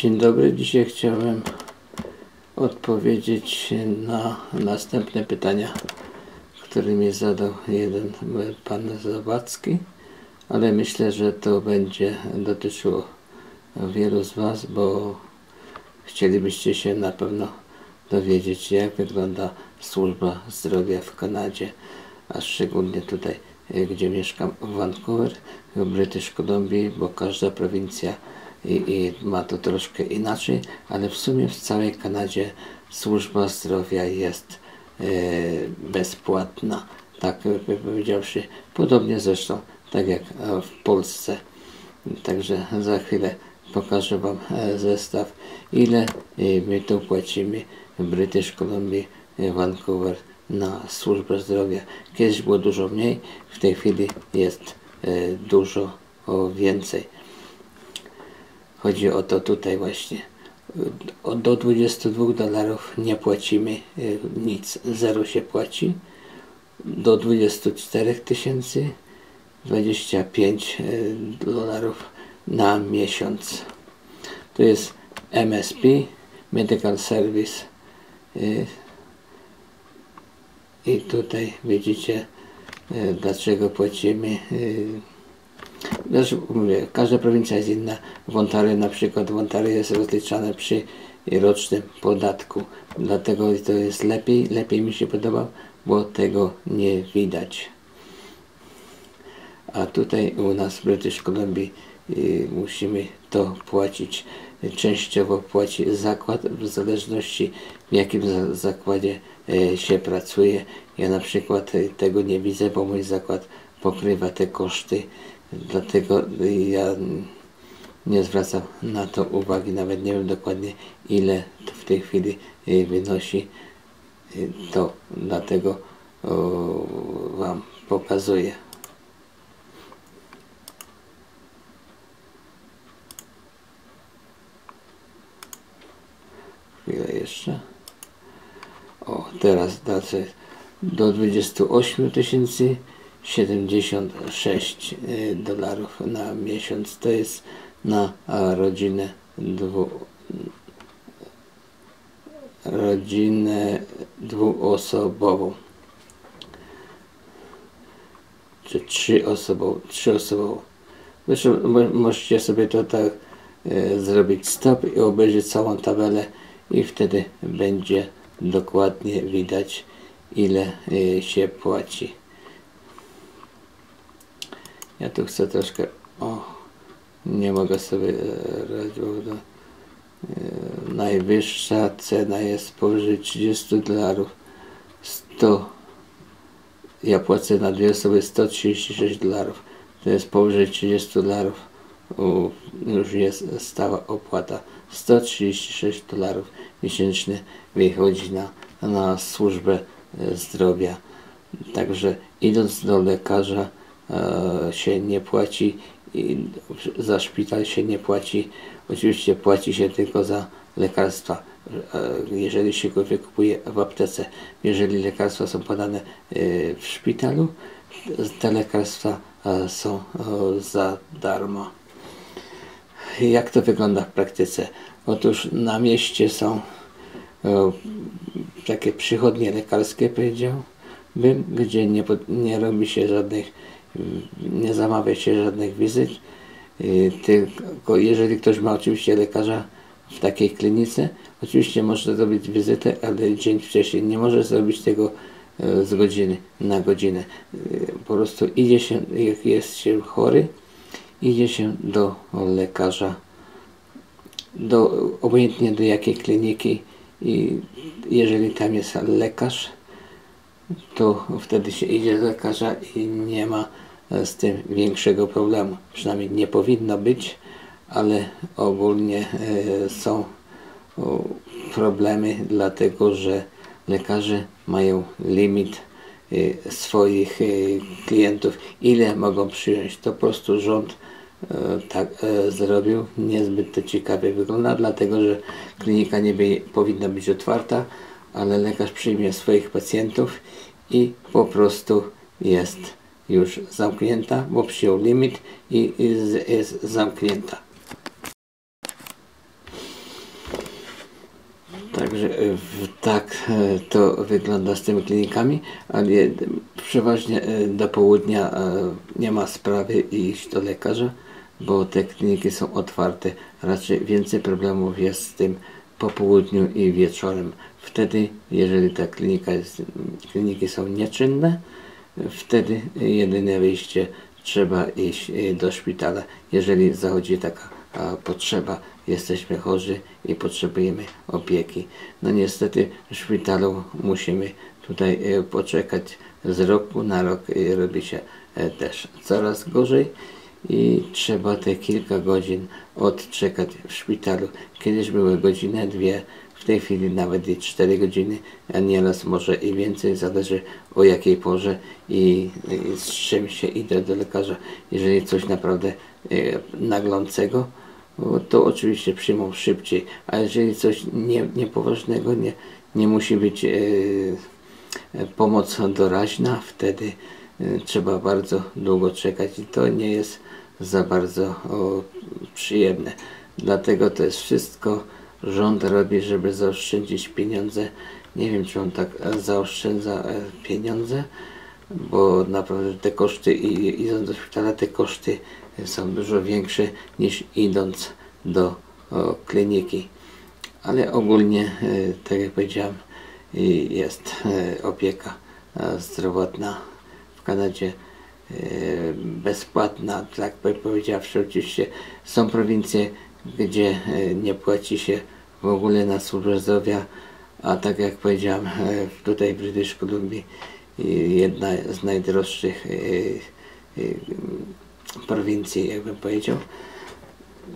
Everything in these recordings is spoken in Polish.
Dzień dobry, dzisiaj chciałem odpowiedzieć na następne pytania, które mi zadał jeden pan Zawadzki, ale myślę, że to będzie dotyczyło wielu z Was, bo chcielibyście się na pewno dowiedzieć, jak wygląda służba zdrowia w Kanadzie, a szczególnie tutaj, gdzie mieszkam w Vancouver, w British Columbia, bo każda prowincja i, i ma to troszkę inaczej, ale w sumie w całej Kanadzie służba zdrowia jest e, bezpłatna, tak powiedziawszy, podobnie zresztą tak jak w Polsce. Także za chwilę pokażę Wam e, zestaw, ile e, my tu płacimy w British Columbia, e, Vancouver na służbę zdrowia. Kiedyś było dużo mniej, w tej chwili jest dużo więcej. Chodzi o to tutaj właśnie. Do 22 dolarów nie płacimy nic, zero się płaci. Do 24 tysięcy 25 dolarów na miesiąc. To jest MSP, Medical Service. Y, I tutaj widzicie, y, dlaczego płacimy. Y, znaczy, mówię, każda prowincja jest inna. W Ontario na przykład, w Ontario jest rozliczane przy rocznym podatku. Dlatego to jest lepiej, lepiej mi się podoba, bo tego nie widać. A tutaj u nas w British Columbia musimy to płacić. Częściowo płaci zakład w zależności w jakim zakładzie e, się pracuje. Ja na przykład e, tego nie widzę, bo mój zakład pokrywa te koszty, dlatego ja nie zwracam na to uwagi, nawet nie wiem dokładnie ile to w tej chwili e, wynosi. To dlatego Wam pokazuję. chwilę jeszcze. O, teraz dalej do 28 tysięcy 76 y, dolarów na miesiąc. To jest na rodzinę dwu, rodzinę dwuosobową czy trzyosobową, trzyosobową. Zresztą możecie sobie to tak e, zrobić stop i obejrzeć całą tabelę i wtedy będzie dokładnie widać ile y, się płaci. Ja tu chcę troszkę, o, nie mogę sobie e, radzić, bo e, najwyższa cena jest powyżej 30 dolarów. 100, ja płacę na dwie osoby 136 dolarów. To jest powyżej 30 dolarów już jest stała opłata 136 dolarów miesięcznie wychodzi na, na służbę e, zdrowia. Także idąc do lekarza się nie płaci, za szpital się nie płaci. Oczywiście płaci się tylko za lekarstwa, e, jeżeli się go wykupuje w aptece. Jeżeli lekarstwa są podane e, w szpitalu, te lekarstwa e, są za darmo. Jak to wygląda w praktyce? Otóż na mieście są takie przychodnie lekarskie, powiedziałbym, gdzie nie, nie robi się żadnych, nie zamawia się żadnych wizyt, y, tylko jeżeli ktoś ma oczywiście lekarza w takiej klinice, oczywiście może zrobić wizytę, ale dzień wcześniej nie może zrobić tego e, z godziny na godzinę. Y, po prostu idzie się, jak jest się chory, idzie się do lekarza, do, obojętnie do jakiej kliniki i jeżeli tam jest lekarz, to wtedy się idzie do lekarza i nie ma z tym większego problemu. Przynajmniej nie powinno być, ale ogólnie e, są problemy, dlatego że lekarze mają limit Y, swoich y, klientów, ile mogą przyjąć. To po prostu rząd tak zrobił. Niezbyt to ciekawie wygląda, dlatego że klinika nie powinna być otwarta, ale lekarz przyjmie swoich pacjentów i po prostu jest już zamknięta, bo przyjął limit i jest zamknięta. Także e, tak e, to wygląda z tymi klinikami, ale przeważnie e, do południa nie ma sprawy iść do lekarza, bo te kliniki są otwarte. Raczej więcej problemów jest z tym po południu i wieczorem. Wtedy, jeżeli ta klinika jest, kliniki są nieczynne, wtedy jedyne wyjście trzeba iść do szpitala, jeżeli zachodzi taka potrzeba, jesteśmy chorzy i potrzebujemy opieki. No niestety w szpitalu musimy tutaj e, poczekać z roku na rok robi się e, też coraz gorzej i trzeba te kilka godzin odczekać w szpitalu. Kiedyś były godziny, dwie, w tej chwili nawet i cztery godziny, a nieraz może i więcej, zależy o jakiej porze i, z czym się idę do lekarza. Jeżeli coś naprawdę e, naglącego, to oczywiście przyjmą szybciej, a jeżeli coś nie, niepoważnego, nie, nie musi być e, pomoc doraźna, wtedy e, trzeba bardzo długo czekać i to nie jest za bardzo o, przyjemne. Dlatego to jest wszystko rząd robi, żeby zaoszczędzić pieniądze. Nie wiem, czy on tak zaoszczędza e, pieniądze, bo naprawdę te koszty idąc do szpitala, te koszty są dużo większe niż idąc do kliniki. Ale ogólnie, e, tak jak powiedziałem, jest e, opieka zdrowotna w Kanadzie bezpłatna, tak powiedziawszy, oczywiście są prowincje, gdzie nie płaci się w ogóle na służbę zdrowia, a tak jak powiedziałem, tutaj w British Columbia jedna z najdroższych prowincji, jakbym powiedział.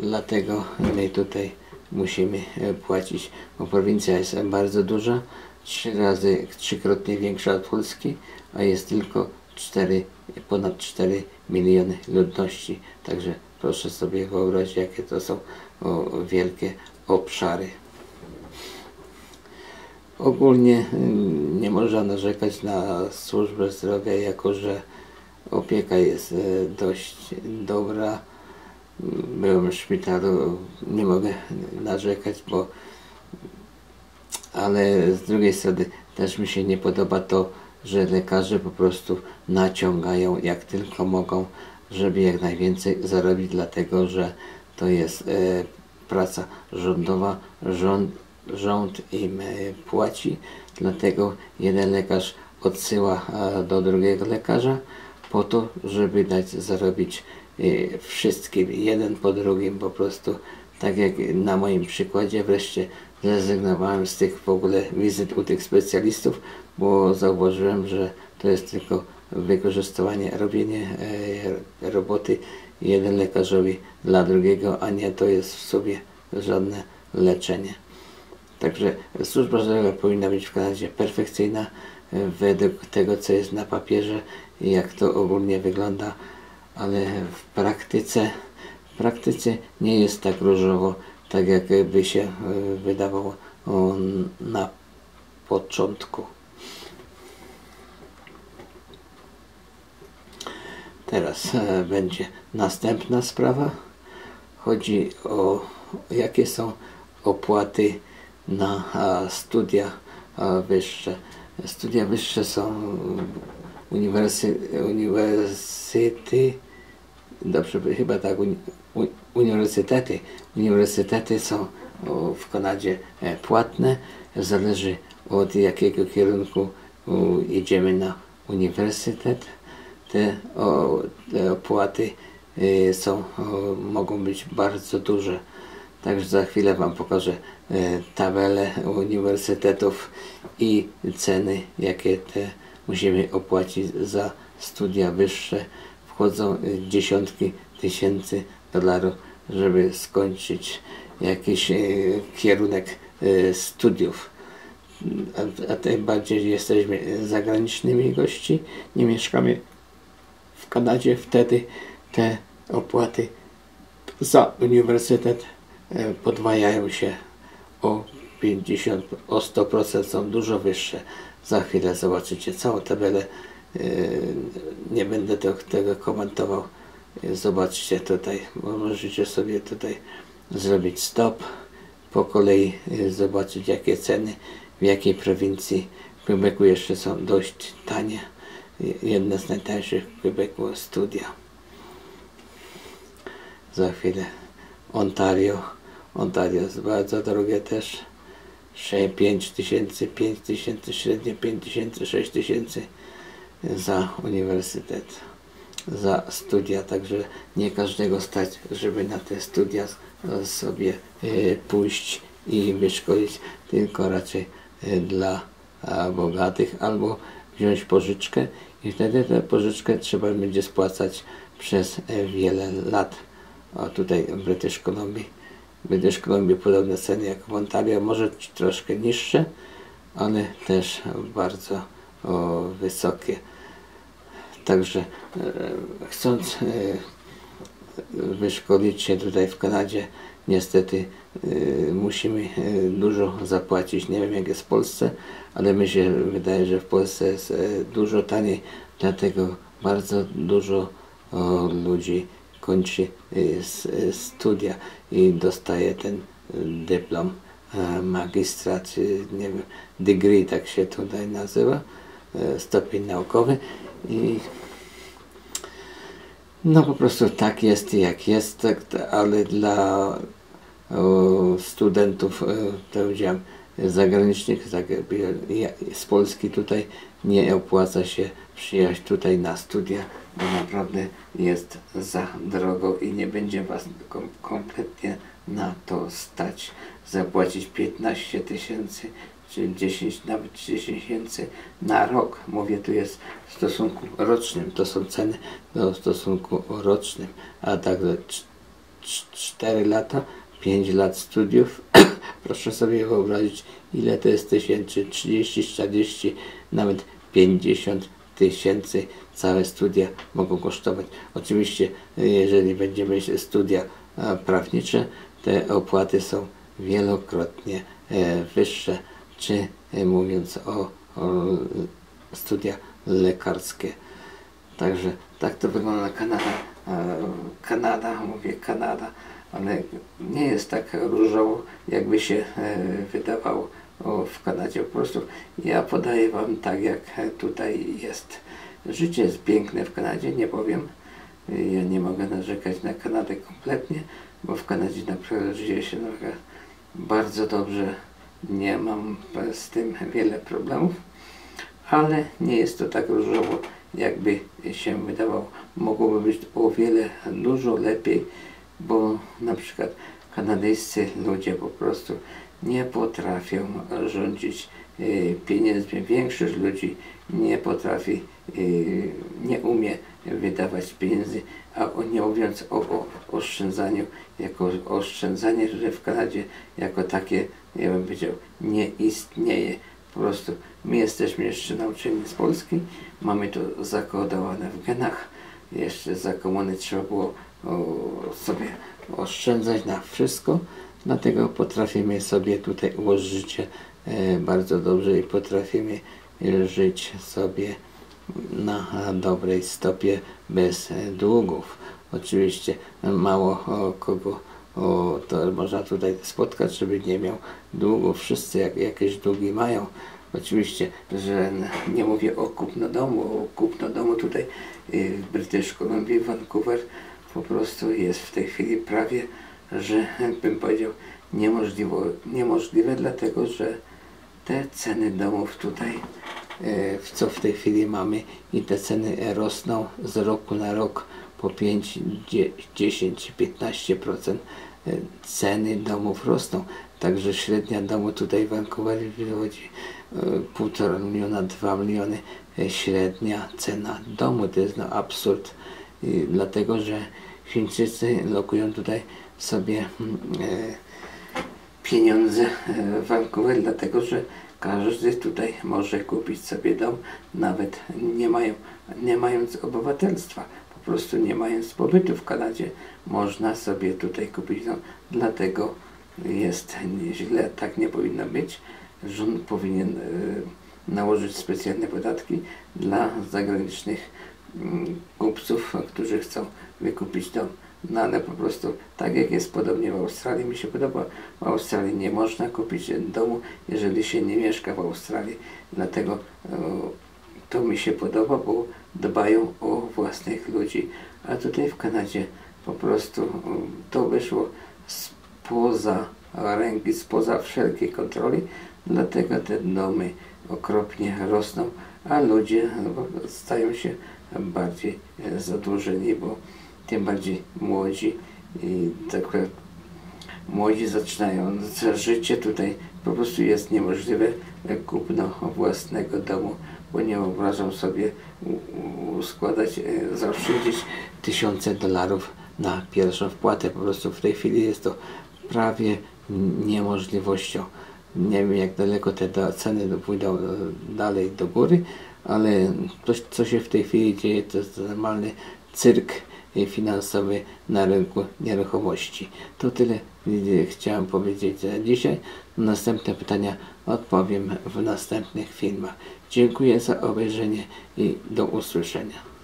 Dlatego my tutaj musimy płacić, bo prowincja jest bardzo duża, trzy razy, trzykrotnie większa od Polski, a jest tylko 4, ponad 4 miliony ludności. Także proszę sobie wyobrazić, jakie to są o, wielkie obszary. Ogólnie mm, nie można narzekać na służbę zdrowia, jako że opieka jest e, dość dobra. Byłem w szpitalu, nie mogę narzekać, bo ale z drugiej strony też mi się nie podoba to, że lekarze po prostu naciągają jak tylko mogą, żeby jak najwięcej zarobić, dlatego że to jest e, praca rządowa, rząd, rząd im e, płaci, dlatego jeden lekarz odsyła do drugiego lekarza po to, żeby dać zarobić e, wszystkim, jeden po drugim po prostu, tak jak na moim przykładzie wreszcie zrezygnowałem z tych w ogóle wizyt u tych specjalistów, bo zauważyłem, że to jest tylko wykorzystywanie, robienie e, roboty jeden lekarzowi dla drugiego, a nie to jest w sobie żadne leczenie. Także służba zdrowia powinna być w Kanadzie perfekcyjna e, według tego, co jest na papierze i jak to ogólnie wygląda, ale w praktyce, w praktyce nie jest tak różowo, tak jak by się e, wydawało na początku. Teraz e, będzie następna sprawa. Chodzi o jakie są opłaty na studia wyższe. Studia wyższe są uniwersy, uniwersytety, dobrze, chyba tak, uni, uniwersytety. Uniwersytety są w Kanadzie e, płatne, zależy od jakiego kierunku idziemy na uniwersytet. Te, opłaty y, są, mogą być bardzo duże. Także za chwilę Wam pokażę y, tabelę uniwersytetów i ceny, jakie te musimy opłacić za studia wyższe. Wchodzą y, dziesiątki tysięcy dolarów, żeby skończyć jakiś kierunek studiów. A, a tym bardziej jesteśmy zagranicznymi gości, nie mieszkamy w Kanadzie wtedy te opłaty za uniwersytet e, podwajają się o 50, o 100% są dużo wyższe. Za chwilę zobaczycie całą tabelę. E, nie będę tego komentował. E, zobaczcie tutaj, możecie sobie tutaj zrobić stop, po kolei zobaczyć jakie ceny w jakiej prowincji. W Quebecu jeszcze są dość tanie. Jedne z najtańszych w Quebecu studia. Za chwilę Ontario. Ontario jest bardzo drogie też. 5 tysięcy, 5 tysięcy, średnio 5 tysięcy, 6 tysięcy za uniwersytet, za studia, także nie każdego stać, żeby na te studia sobie e, pójść i wyszkolić, tylko raczej e, dla bogatych albo wziąć pożyczkę i wtedy tę pożyczkę trzeba będzie spłacać przez e, wiele lat. A tutaj w British Columbia British Columbia podobne ceny jak w Ontario, może troszkę niższe, ale też bardzo o, wysokie. Także e, chcąc e, wyszkolić się tutaj w Kanadzie, niestety musimy e, dużo zapłacić. Nie wiem jak jest w Polsce, ale mi się wydaje, że w Polsce jest e, dużo taniej, dlatego bardzo dużo ludzi kończy studia i dostaje ten dyplom magistra, czy nie wiem, degree tak się tutaj nazywa, stopień naukowy i no po prostu tak jest jak jest, tak, ale dla studentów, powiedziałem, zagranicznych, tak z Polski tutaj nie opłaca się przyjechać tutaj na studia, bo naprawdę jest za drogo i nie będzie Was kom kompletnie na to stać. Zapłacić 15 tysięcy czy 10, nawet 10 tysięcy na rok. Mówię, tu jest w stosunku rocznym, to są ceny no, w stosunku rocznym, a tak 4 lata, 5 lat studiów, proszę sobie wyobrazić, ile to jest tysięcy, 30, 40, nawet 50 tysięcy całe studia mogą kosztować. Oczywiście, jeżeli będziemy studia prawnicze, te opłaty są wielokrotnie e, wyższe czy e, mówiąc o, o studia lekarskie. Także tak to wygląda Kanada. Kanada, mówię Kanada, ale nie jest tak różowo, jakby się e, wydawało w Kanadzie. Po prostu ja podaję Wam tak, jak tutaj jest. Życie jest piękne w Kanadzie, nie powiem. Ja nie mogę narzekać na Kanadę kompletnie, bo w Kanadzie naprawdę żyje się bardzo dobrze nie mam z tym wiele problemów, ale nie jest to tak różowo, jakby się wydawało. Mogłoby być o wiele dużo lepiej, bo na przykład kanadyjscy ludzie po prostu nie potrafią rządzić e, pieniędzmi. Większość ludzi nie potrafi, e, nie umie wydawać pieniędzy, a nie mówiąc o, o oszczędzaniu, jako oszczędzanie, że w Kanadzie jako takie ja bym powiedział, nie istnieje. Po prostu my jesteśmy jeszcze nauczeni z Polski, mamy to zakodowane w genach. Jeszcze za komuny trzeba było sobie oszczędzać na wszystko, dlatego potrafimy sobie tutaj ułożyć życie bardzo dobrze i potrafimy żyć sobie na dobrej stopie bez długów. Oczywiście mało kogo to można tutaj spotkać, żeby nie miał długów. Wszyscy jak, jakieś długi mają. Oczywiście, że nie mówię o kupno domu, o kupno domu tutaj y, w British Columbia, Vancouver po prostu jest w tej chwili prawie, że bym powiedział niemożliwe, niemożliwe dlatego, że te ceny domów tutaj, y, co w tej chwili mamy i te ceny rosną z roku na rok po 5, 10, 15% ceny domów rosną. Także średnia domu tutaj w Vancouverze wychodzi 1,5 miliona, 2 miliony e, średnia cena domu. To jest no absurd, dlatego że Chińczycy lokują tutaj sobie mm, e, pieniądze e, w Vancouver, dlatego że każdy tutaj może kupić sobie dom, nawet nie, mają, nie mając obywatelstwa po prostu nie mając pobytu w Kanadzie, można sobie tutaj kupić dom. Dlatego jest źle, tak nie powinno być. Rząd powinien y, nałożyć specjalne podatki dla zagranicznych kupców, którzy chcą wykupić dom. No ale po prostu tak jak jest podobnie w Australii, mi się podoba, w Australii nie można kupić domu, jeżeli się nie mieszka w Australii. Dlatego e, to mi się podoba, bo dbają o własnych ludzi. A tutaj w Kanadzie po prostu e, to wyszło spoza ręki, spoza wszelkiej kontroli, dlatego te domy okropnie rosną, a ludzie stają się bardziej e, zadłużeni, bo tym bardziej młodzi i tak młodzi zaczynają życie tutaj po prostu jest niemożliwe kupno własnego domu, bo nie wyobrażam sobie składać, e, zaoszczędzić tysiące dolarów na pierwszą wpłatę. Po prostu w tej chwili jest to prawie niemożliwością. Nie wiem jak daleko te ceny pójdą e, dalej do góry, ale to co się w tej chwili dzieje to jest normalny cyrk finansowy na rynku nieruchomości. To tyle chciałem powiedzieć dzisiaj. Następne pytania odpowiem w następnych filmach. Dziękuję za obejrzenie i do usłyszenia.